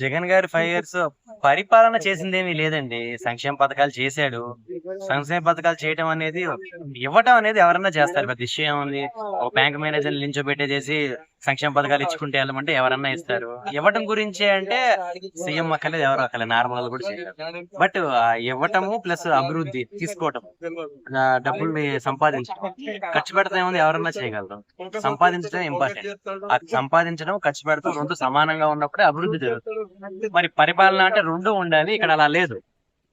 జగన్ గారు five years పరిపాలన చేసిందేమీ లేదండి. సంక్షేమ పథకాలు చేశాడు. సంక్షేమ పథకాలు చేయటం అనేది ఇవ్వటం అనేది ఎవరన్నా చేస్తారు. పెద్ద విషయం ఉంది. ఒక బ్యాంక్ మేనేజర్ నిల్చోబెట్టేసి సంక్షేమ పథకాలు ఇచ్చుకుంటే వెళ్ళమంటే ఎవరన్నా ఇస్తారు. ఇవ్వటం గురించి అంటే సీఎం అక్కర్లేదు ఎవరు అక్కర్లేదు నార్మల్ కూడా చేయాలి బట్ ఇవ్వటము ప్లస్ అభివృద్ధి తీసుకోవటం. డబ్బుల్ని సంపాదించడం ఖర్చు పెడతాం ఏముంది? ఎవరన్నా చేయగలరు. సంపాదించడం ఇంపార్టెంట్ సంపాదించడం ఖర్చు పెడతాం రెండు సమానంగా ఉన్నప్పుడే అభివృద్ధి జరుగుతుంది. మరి పరిపాలన అంటే రెండు ఉండాలి ఇక్కడ అలా లేదు.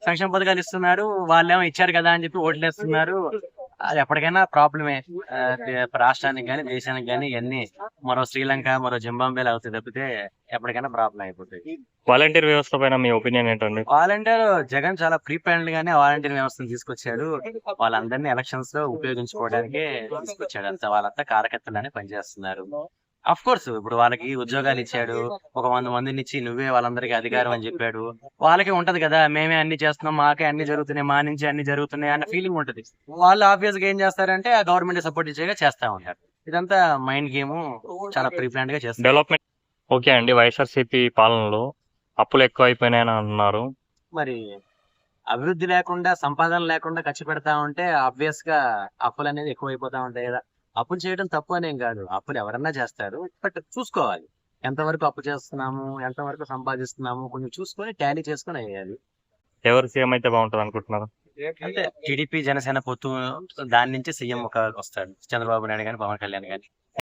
సంక్షేమ పథకాలు ఇస్తున్నారు. వాళ్ళేమో ఇచ్చారు కదా అని చెప్పి ఓట్లు వేస్తున్నారు అది ఎప్పటికైనా ప్రాబ్లమే. రాష్ట్రానికి కానీ దేశానికి కానీ ఇవన్నీ మరో శ్రీలంక మరో జింబాంబేలు అవుతాయి తప్పితే ఎప్పటికైనా ప్రాబ్లం అయిపోతాయి. వాలంటీర్ వ్యవస్థ పైన మీ ఒపీనియన్ ఏంటండి? వాలంటీర్ జగన్ చాలా ప్రీ ప్లాన్డ్ గానే వాలంటీర్ వ్యవస్థను తీసుకొచ్చాడు. వాళ్ళందరినీ ఎలక్షన్స్లో ఉపయోగించుకోవడానికి తీసుకొచ్చాడు అంత. వాళ్ళంతా కారకత్తలానే పనిచేస్తున్నారు. అఫ్ కోర్స్ ఇప్పుడు వాళ్ళకి ఉద్యోగాలు ఇచ్చాడు ఒక వంద మందిని ఇచ్చి నువ్వే వాళ్ళందరికీ అధికారం అని చెప్పాడు. వాళ్ళకి ఉంటది కదా మేమే అన్ని చేస్తున్నాం మాకే అన్ని జరుగుతున్నాయి మా నుంచి అన్ని జరుగుతున్నాయి అన్న ఫీలింగ్ ఉంటది. వాళ్ళు ఆబ్వియస్గా ఏం చేస్తారంటే ఆ గవర్నమెంట్ సపోర్ట్ ఇచ్చేగా చేస్తా ఉంటారు. ఇదంతా మైండ్ గేమ్ చాలా ప్రీ ప్లాన్డ్గా చేస్తారు. డెవలప్మెంట్ ఓకే అండి వైఎస్ఆర్సీపీ పాలనలో అప్పులు ఎక్కువ అయిపోయినాయని అన్నారు. మరి అభివృద్ధి లేకుండా సంపాదన లేకుండా ఖర్చు పెడతా ఉంటే ఆబ్వియస్గా అప్పులు అనేది ఎక్కువైపోతా ఉంటాయి కదా. అప్పులు చేయడం తప్పు అనేం కాదు. అప్పులు ఎవరన్నా చేస్తారు. బట్ చూసుకోవాలి. ఎంతవరకు అప్పు చేస్తున్నాము? ఎంతవరకు సంపాదిస్తున్నాము? కొంచెం చూసుకొని టాలీ చేసుకొని వేయాలి. ఎవరు సీఎం అయితే బాగుంటుంది అనుకుంటున్నారు? అంటే టీడీపీ జనసేన పొత్తు దాని నుంచి సీఎం ఒక వస్తాడు. చంద్రబాబు నాయుడు కానీ పవన్ కళ్యాణ్ కానీ